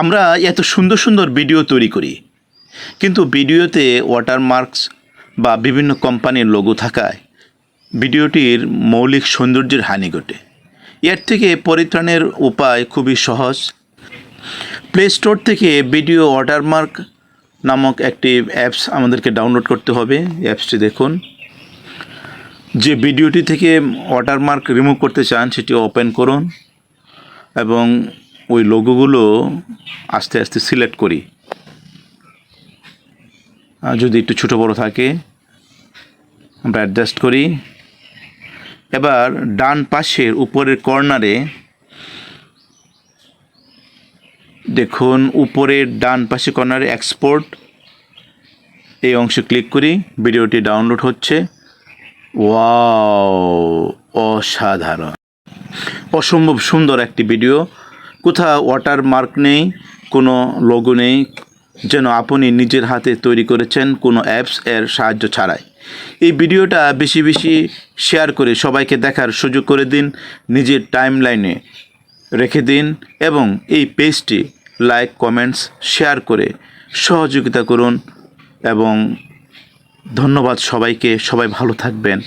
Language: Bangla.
আমরা এত সুন্দর সুন্দর ভিডিও তৈরি করি। কিন্তু ভিডিওতে ওয়াটারমার্কস বা বিভিন্ন কোম্পানির লোগো থাকায় ভিডিওটির মৌলিক সৌন্দর্যের হানি ঘটে। এর থেকে পরিত্রাণের উপায় খুবই সহজ। প্লে স্টোর থেকে ভিডিও ওয়াটারমার্ক নামক একটি অ্যাপস আমাদেরকে ডাউনলোড করতে হবে। অ্যাপসটি দেখুন। যে ভিডিওটি থেকে ওয়াটারমার্ক রিমুভ করতে চান, সেটি ওপেন করুন এবং ওই লোগোগুলো আস্তে আস্তে সিলেক্ট করি। যদি একটু ছোটো বড় থাকে, আমরা অ্যাডজাস্ট করি। এবার ডান পাশের উপরের কর্নারে দেখুন, উপরের ডান পাশে কর্নারে এক্সপোর্ট এই অংশে ক্লিক করি, ভিডিওটি ডাউনলোড হচ্ছে। ওয়াও, অসাধারণ। অসম্ভব সুন্দর একটি ভিডিও কোথাও ওয়াটার মার্ক নেই, কোনো লোগো নেই, যেন আপনি নিজের হাতে তৈরি করেছেন কোনো অ্যাপস এর সাহায্য ছাড়াই। এই ভিডিওটা বেশি বেশি শেয়ার করে সবাইকে দেখার সুযোগ করে দিন, নিজের টাইম লাইনে রেখে দিন এবং এই পেজটি লাইক কমেন্টস শেয়ার করে সহযোগিতা করুন এবং ধন্যবাদ সবাইকে, সবাই ভালো থাকবেন।